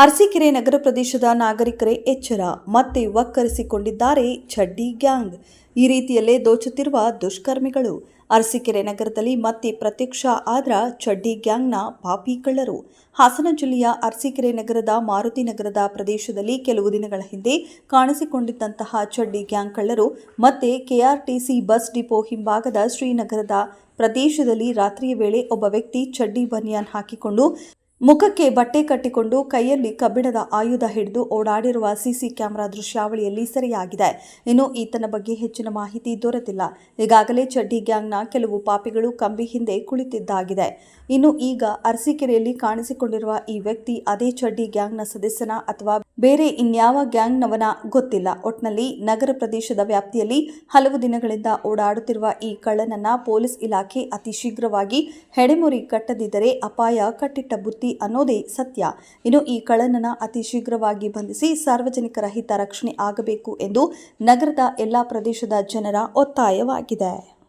ಅರಸೀಕೆರೆ ನಗರ ಪ್ರದೇಶದ ನಾಗರಿಕರೇ ಎಚ್ಚರ, ಮತ್ತೆ ವಕ್ಕರಿಸಿಕೊಂಡಿದ್ದಾರೆ ಚಡ್ಡಿ ಗ್ಯಾಂಗ್. ಈ ರೀತಿಯಲ್ಲೇ ದೋಚುತ್ತಿರುವ ದುಷ್ಕರ್ಮಿಗಳು. ಅರಸೀಕೆರೆ ನಗರದಲ್ಲಿ ಮತ್ತೆ ಪ್ರತ್ಯಕ್ಷ ಆದ್ರ ಚಡ್ಡಿ ಗ್ಯಾಂಗ್ನ ಪಾಪಿ ಕಳ್ಳರು. ಹಾಸನ ಜಿಲ್ಲೆಯ ಅರಸೀಕೆರೆ ನಗರದ ಮಾರುತಿ ನಗರದ ಪ್ರದೇಶದಲ್ಲಿ ಕೆಲವು ದಿನಗಳ ಹಿಂದೆ ಕಾಣಿಸಿಕೊಂಡಿದ್ದಂತಹ ಚಡ್ಡಿ ಗ್ಯಾಂಗ್ ಕಳ್ಳರು ಮತ್ತೆ ಕೆಆರ್ಟಿಸಿ ಬಸ್ ಡಿಪೋ ಹಿಂಭಾಗದ ಶ್ರೀನಗರದ ಪ್ರದೇಶದಲ್ಲಿ ರಾತ್ರಿಯ ವೇಳೆ ಒಬ್ಬ ವ್ಯಕ್ತಿ ಚಡ್ಡಿ ಬನಿಯಾನ್ ಹಾಕಿಕೊಂಡು ಮುಖಕ್ಕೆ ಬಟ್ಟೆ ಕಟ್ಟಿಕೊಂಡು ಕೈಯಲ್ಲಿ ಕಬ್ಬಿಣದ ಆಯುಧ ಹಿಡಿದು ಓಡಾಡಿರುವ ಸಿಸಿ ಕ್ಯಾಮೆರಾ ದೃಶ್ಯಾವಳಿಯಲ್ಲಿ ಸೆರೆಯಾಗಿದೆ. ಇನ್ನು ಈತನ ಬಗ್ಗೆ ಹೆಚ್ಚಿನ ಮಾಹಿತಿ ದೊರೆತಿಲ್ಲ. ಈಗಾಗಲೇ ಚಡ್ಡಿ ಗ್ಯಾಂಗ್ನ ಕೆಲವು ಪಾಪಿಗಳು ಕಂಬಿ ಹಿಂದೆ ಕುಳಿತಿದ್ದಾಗಿದೆ. ಇನ್ನು ಈಗ ಅರಸೀಕೆರೆಯಲ್ಲಿ ಕಾಣಿಸಿಕೊಂಡಿರುವ ಈ ವ್ಯಕ್ತಿ ಅದೇ ಚಡ್ಡಿ ಗ್ಯಾಂಗ್ನ ಸದಸ್ಯನ ಅಥವಾ ಬೇರೆ ಇನ್ಯಾವ ಗ್ಯಾಂಗ್ನವನ ಗೊತ್ತಿಲ್ಲ. ಒಟ್ನಲ್ಲಿ ನಗರ ಪ್ರದೇಶದ ವ್ಯಾಪ್ತಿಯಲ್ಲಿ ಹಲವು ದಿನಗಳಿಂದ ಓಡಾಡುತ್ತಿರುವ ಈ ಕಳ್ಳನನ್ನ ಪೊಲೀಸ್ ಇಲಾಖೆ ಅತಿ ಶೀಘ್ರವಾಗಿ ಹೆಡೆಮುರಿ ಕಟ್ಟದಿದ್ದರೆ ಅಪಾಯ ಕಟ್ಟಿಟ್ಟ ಬುತ್ತಿ ಅನ್ನೋದೇ ಸತ್ಯ. ಇನ್ನು ಈ ಕಳ್ಳನನ್ನ ಅತಿ ಶೀಘ್ರವಾಗಿ ಬಂಧಿಸಿ ಸಾರ್ವಜನಿಕರ ಹಿತ ರಕ್ಷಣೆ ಆಗಬೇಕು ಎಂದು ನಗರದ ಎಲ್ಲಾ ಪ್ರದೇಶದ ಜನರ ಒತ್ತಾಯವಾಗಿದೆ.